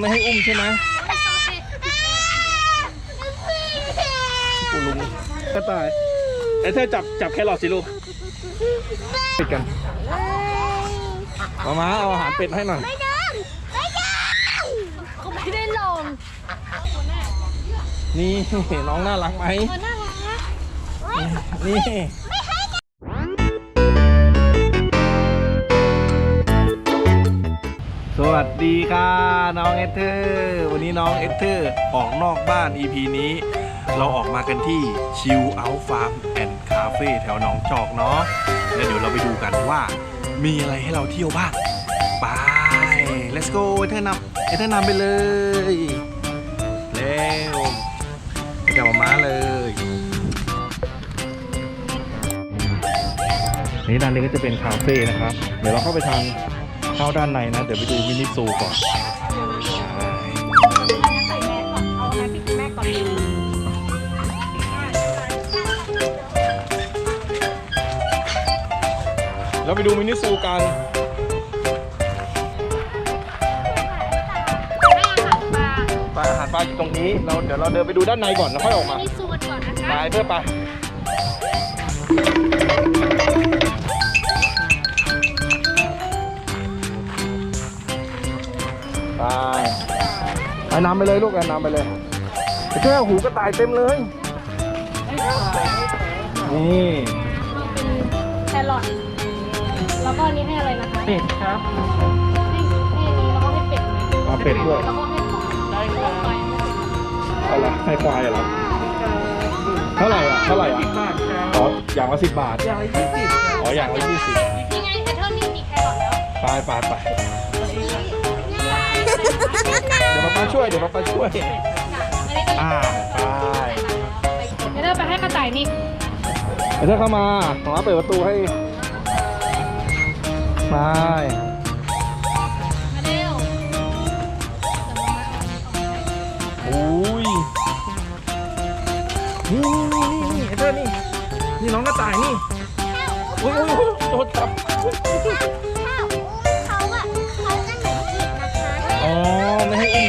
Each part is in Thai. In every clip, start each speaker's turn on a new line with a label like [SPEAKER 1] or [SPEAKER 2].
[SPEAKER 1] ไม่ให้อุ้มใช่ไหมกูลุงกระต่ายไอ้เธอจับจับแครอทสิลูกปิดกันมามาเอาอาหารเป็ดให้หน่อย
[SPEAKER 2] ไม่ได้ไม่ด้เขาไม่ได้ลง
[SPEAKER 1] นี่น้องน่ารักไหม
[SPEAKER 2] น่ารัก
[SPEAKER 1] นี่ สวัสดีค่ะน้องเอเธอร์วันนี้น้องเอเธอร์ออกนอกบ้าน EP นี้ เราออกมากันที่ชิลเอาฟาร์มแอนด์คาเฟ่แถวหนองจอกเนาะแล้วเดี๋ยวเราไปดูกันว่า มีอะไรให้เราเที่ยวบ้างไป let's go เอเธอร์นำเอเธอร์นำไปเลยเร็วไปกับมาม้าเลยนี่ด้านนี้ก็จะเป็นคาเฟ่นะครับ เดี๋ยวเราเข้าไปทาง เข้าด้านในนะ เดี๋ยวไปดูมินิซูก่อน
[SPEAKER 2] ใส่แม่ก่อน เอาให้พี่แม่ก่อน
[SPEAKER 1] เราไปดูมินิซูกัน
[SPEAKER 2] ให้อาหารปลา
[SPEAKER 1] ปลาอาหารปลาอยู่ตรงนี้ เราเดี๋ยวเราเดินไปดูด้านในก่อนแล้วค่อยออกมา
[SPEAKER 2] นี่สูตรก่อนนะ
[SPEAKER 1] ไป
[SPEAKER 2] คะ
[SPEAKER 1] เพื่อไปไป ไปนำไปเลยลูกไปนำไปเลยไปเจ้าหูกระต่ายเต็มเลย นี่
[SPEAKER 2] แครอทแล้วก็อันนี้ให้อะไรนะคะ
[SPEAKER 1] เป็ดครับ
[SPEAKER 2] ให้ให้อันนี้แล้วก็ให้เป็ดไหม
[SPEAKER 1] เอาเป็ดด้วย
[SPEAKER 2] แล้วก็ให้ปลาได้ค่ะไป
[SPEAKER 1] อะไรให้ควายเหรอเท่าไหร่อะเท่าไหร่อะอ๋ออย่างละสิบบาทอย่างละยี่สิบอ๋ออย่างละยี่สิบ
[SPEAKER 2] นี่ไงไอเทอร์นี่มีแครอทแล้ว
[SPEAKER 1] ไปไปไป เดี๋ยวป้าช่วยเดี๋ยวป้าช่วย อ่าไป
[SPEAKER 2] ไอเทอร์ไปให้กระต่ายนี่
[SPEAKER 1] เดี๋ยวถ้าเข้ามาขอเปิดประตูให้ไป
[SPEAKER 2] มาเร็ว
[SPEAKER 1] อุ้ยนี่นี่นี่นี่ไอ้เธอนี่นี่น้องกระต่ายนี่อุ้ยอุ้ยอุ้ยโดนจับ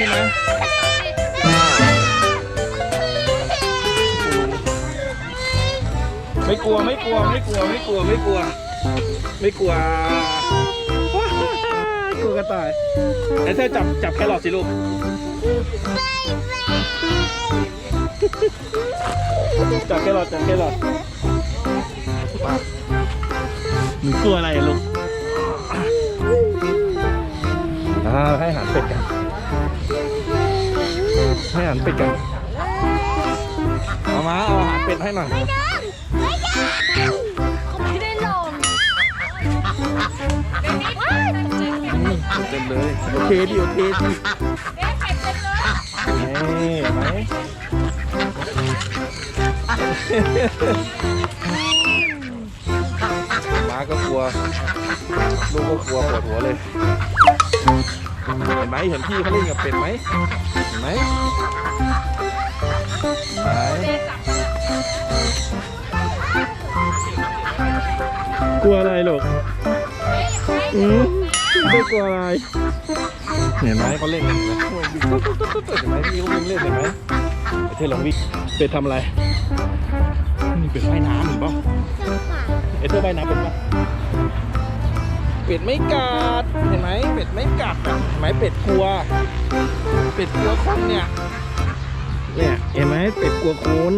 [SPEAKER 1] ช่ไหมไม่กลัวไม่กลัวไม่กลัวไม่กลัวไม่กลัว ไม่กลัวกลัวกระต่ายไอ้เธอจับจับแครอทสิลูกจับแครอทจับแครอทมาหนูกลัวอะไรอะลูกอ่าให้อาหารเป็ดกัน ให้อาหารเป็ดกันเอามาเอาอาหารเป็ดให้หน่อย
[SPEAKER 2] เขาไม่ได้ลงเดี๋ยวนี้ว้ายตกใจเป็ด
[SPEAKER 1] อืมเต็มเลยโอเคดิโอเคดิ
[SPEAKER 2] เอ๊ะเป็ดเต็มเลย
[SPEAKER 1] นี่เห็นไหมม้าก็กลัว ลูกก็กลัวปวดหัวเลย เห็นไหมเห็นพี่เขาเล่นกับเป็ดไหมเห็น ไหมไหนกลัวอะไรลูกอืมไม่กลัวอะไร เห็นไหมเขาเล่นกันเห็นไหมเห็นไหมพี่เขาวิ่งเล่นเห็นไหมไอ้เท่ลองวิ่งเป็ดทำอะไร นี่เป็ดว่ายน้ำเห็นปะไอ้เท่ว่ายน้ำเป็นปะเป็ดไม่กัด เห็นไหมเป็ดไม่กัดอะเห็นไหมเป็ดกลัว เป็ดกลัวคนเนี่ย เนี่ยเห็นไหมเป็ดกลัวคน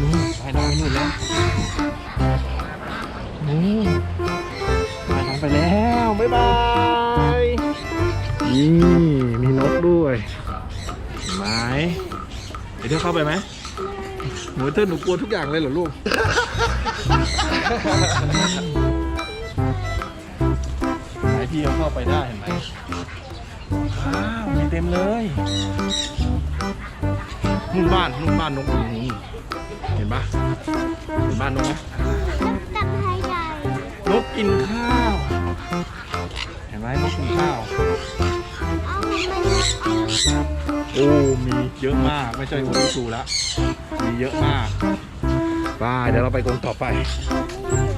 [SPEAKER 1] นี่ว่ายน้ำไปนู่นแล้วนี่ว่ายน้ำไปแล้วบ๊ายบายนี่มีนกด้วยเห็นไหมเดี๋ยวเธอเข้าไปไหมหนูเธอหนูกลัวทุกอย่างเลยเหรอลูกไหนพี่เขาเข้าไปได้เห็นไหม ว้าวมีเต็มเลยนู่นบ้านนู่นบ้านนกอยู่นี่เห็นปะเห็นบ้านนกไหม
[SPEAKER 2] กับไทยใหญ่
[SPEAKER 1] นกกินข้าว เห็นไหมนกกินข้าว
[SPEAKER 2] เอามัน
[SPEAKER 1] โอ้มีเยอะมากไม่ใช่คนที่สูละมีเยอะมากไปเดี๋ยวเราไปกรงต่อไป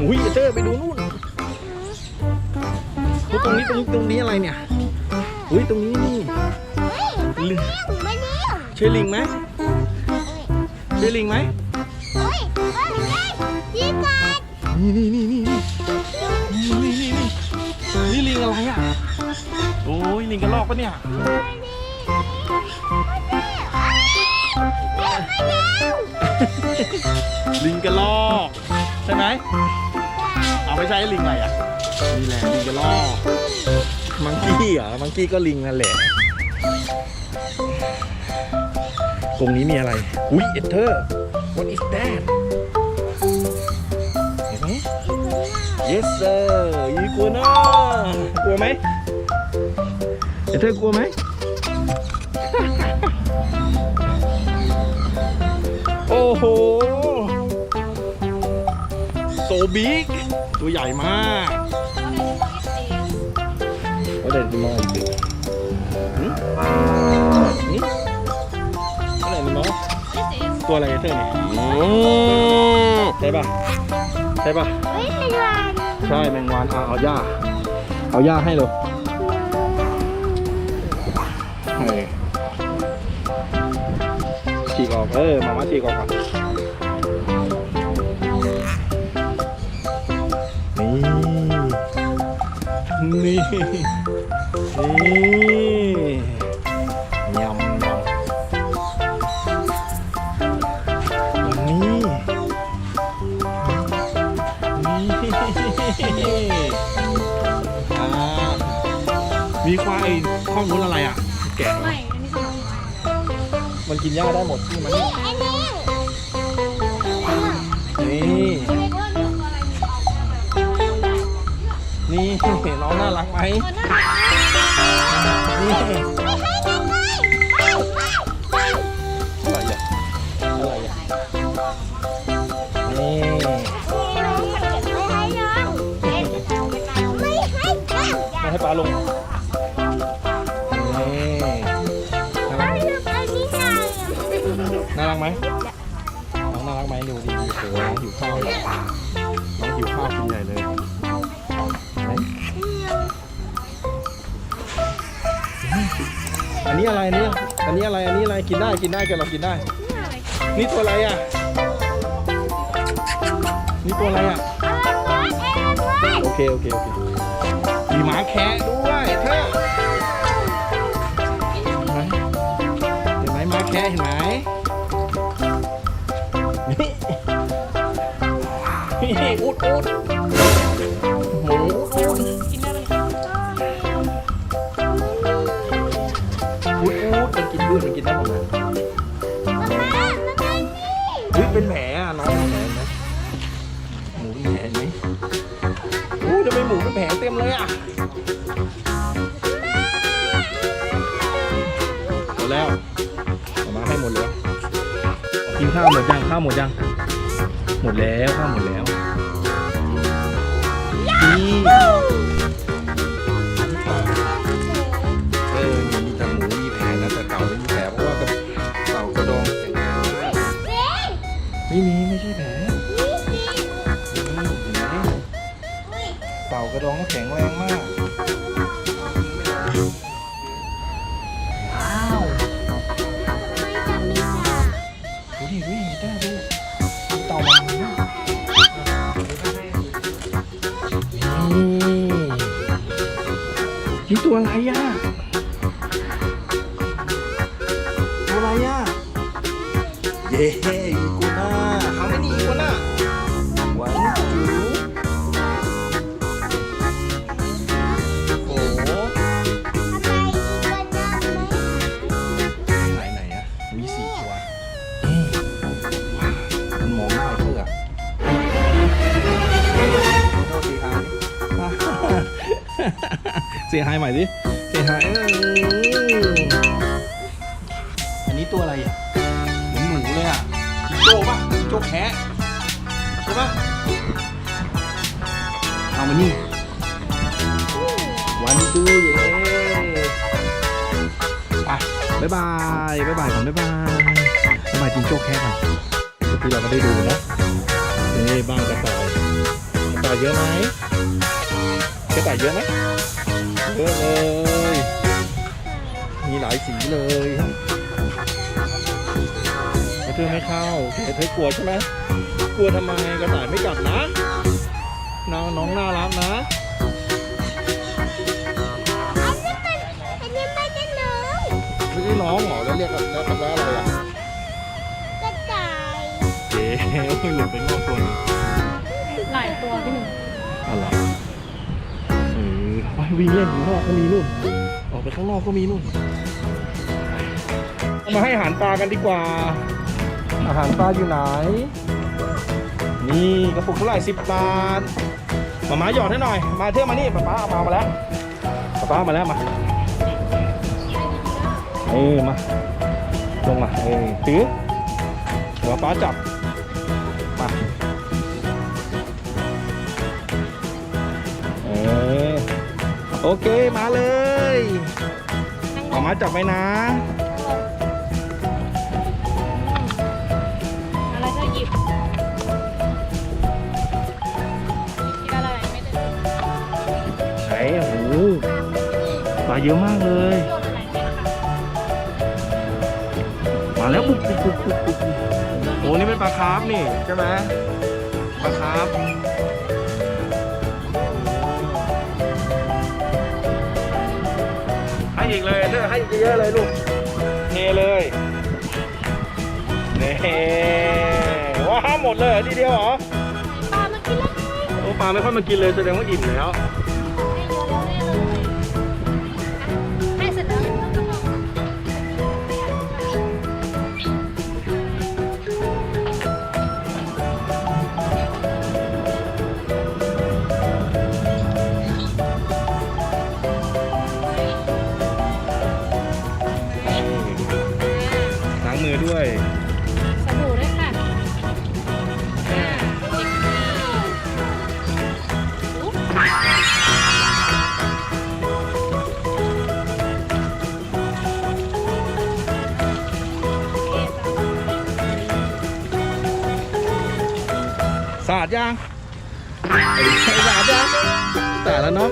[SPEAKER 1] อุ้ยเตอร์ไปดูนู่นอุ๊ยตรงนี้ตรงนี้ตรงนี้อะไรเนี่ย อุ้ยตรงนี้นี่ลิง
[SPEAKER 3] มาเร็ว
[SPEAKER 1] ใช่ลิงไหมใช่ลิงไหม
[SPEAKER 3] เฮ้ยเฮ้ยพี่กัด
[SPEAKER 1] นี่นี่นี่นี่นี่นี่นี่นี่นี่ลิงอะไรอะโอ้ยลิงกระรอกปะเนี่ยลิงกระรอกใช่ไหมเอาไม่ใช่ลิงอะไรอะนี่แหละลิงกระรอก มังกี้เหรอ มังกี้ก็ลิงนั่นแหละ ตรงนี้มีอะไร อุ้ยเอเธอร์ what is that เห็นไหม yes sir ยีกัวน่ากลัวไหมเอเธอร์กลัวไหม โอ้โหโซบิ๊กตัวใหญ่มาก dari limau itu hmm? ini mana limau ใช่ปะใช่ปะใช่แมงวันเอาหญ้าเอาหญ้าให้เลยฉีกออกเออมามาฉีกออกก่นี่นี่ นี่ยำยำนี่นี่อ่ามีควายข้องนู้นอะไรอะ แกะ
[SPEAKER 2] ไม่อันนี้คือน้องหมา
[SPEAKER 1] มันกินหญ้าได้หมดที่มัน
[SPEAKER 3] นี่อันนี้
[SPEAKER 1] นี่
[SPEAKER 2] ไม่ได้เพิ่มเรื่อง
[SPEAKER 1] นี่น้องน่ารักไหม
[SPEAKER 2] เออน่ารัก
[SPEAKER 1] นี่
[SPEAKER 3] ไม่ให้กันเลยไปไปไป
[SPEAKER 1] อะไรอะอะไรอะนี่
[SPEAKER 3] ไม่ให้น้องไม่ให้กัน
[SPEAKER 1] ไม่ให้ปลาลงนี่น่ารัก
[SPEAKER 3] อันนี้ไง
[SPEAKER 1] น่ารักไหมน้องน่ารักไหมดูดิโอ้โหน้องหิวข้าวเลยน้องหิวข้าวกินใหญ่เลย นนี้อะไรเนี่ยอันนี้อะไร อันนี้อะไร กินได้ กินได้กันเรากินได้ นี่ตัวอะไรอะ นี่ตัวอะไรอะ โอเค โอเค โอเค มีหมาแคะด้วยเธอเห็นไหมเห็นไหมหมาแคะเห็นไหมนี่นี่อุดอุด พืชมันกินได้หมดเลยเฮ้ยเป็นแผลอะน้องเป็นแผลไหมหมูเป็นแผลไหมโอ้ยทำไมหมูเป็นแผลเต็มเลยอะหมดแล้วเอามาให้หมดเลยกินข้าวหมดยังข้าวหมดยังหมดแล้วข้าวหมดแล้วนี่ กระดองก็แข็งแรงมาก ว้าวดูดิดูดิได้ดูเต่ามันนี่นี่ตัวอะไรอะ ตัวอะไรอะ เย้ เสียหายใหม่ดิเสียหายอันนี้ตัวอะไรอะเหมือนหมูเลยอะโจ้ป่ะโจ้แคะใช่ปะเอามานี่วันดูเย่ไปบ๊ายบายบ๊ายบายก่อนบ๊ายบายบ๊ายบายจิงโจ้แคะก่อนเมื่อกี้เราก็ได้ดูนะนี่บ้านกระต่ายกระต่ายเยอะไหม กระต่ายเยอะไหมเยอะเลย มีมีหลายสีเลยแต่เธอไม่เข้าเธอเธอกลัวใช่ไหมกลัวทำไมกระต่ายไม่กัดนะน้องน้องน่ารักนะ
[SPEAKER 4] อันนี้มันอันนี้ไม่ได้น้อง
[SPEAKER 1] ไม่ใช่น้องเหรอแล้วเรียกแล้วทำว่าอะไรอะ
[SPEAKER 4] กระต่าย
[SPEAKER 1] เจ๊หลุดไปงอกตัวหนึง
[SPEAKER 3] หลายตัวพี่หนึ่ง
[SPEAKER 1] อะไรเออไป วิ่งเล่นข้างนอกก็มีนู่น ออกไปข้างนอกก็มีนู่นเอามาให้อาหารปลากันดีกว่า อาหารปลาอยู่ไหน นี่กระปุกเท่าไหร่สิบบาทมาม้าหยอดให้หน่อย มาเที่ยวมานี่ป้าป้าเอามามาแล้วป้าป้ามาแล้วมาเออมาลงมาเออถือเดี๋ยวป้าจับ โอเคมาเลยมามาจับไว้นะ
[SPEAKER 3] อะไรก็หยิบกินอะไรไม่ได้
[SPEAKER 1] ไหนโอ้โหปลาเยอะมากเลย มาแล้วปุ๊บปุ๊บปุ๊บปุ๊บปุ๊บโอ้นี่เป็นปลาคาร์ฟนี่ใช่ไหมปลาคาร์ฟ อีกเลยเลือกให้เยอะๆเลยลูกเทเลยนี่ว้าวหมดเลยเหรอทีเดียวเหรอ
[SPEAKER 3] ปลามากินแล้ว
[SPEAKER 1] โอ้ปลาไม่ค่อยมากินเลยแสดงว่าอิ่มแล้ว ยังสะอาบยังแต่แล้วเนาะ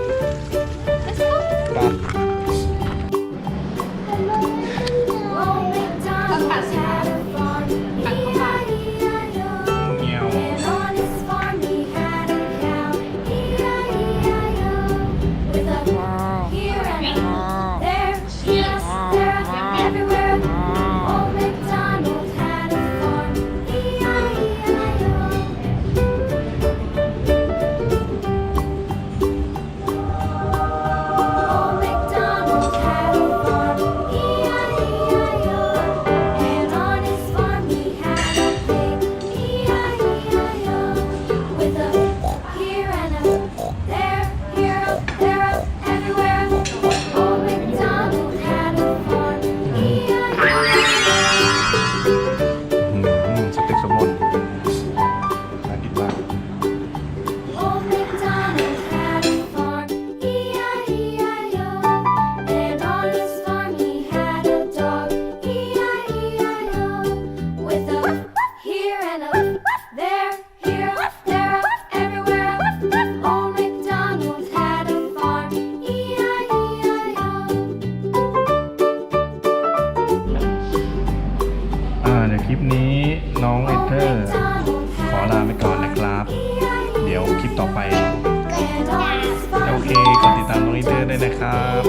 [SPEAKER 3] Música องเอ
[SPEAKER 1] เทอร์ ขอลาไปก่อนนะครับ เดี๋ยวคลิปต่อไป โอเคกดติดตามน้องเอเทอร์ด้วยนะครับ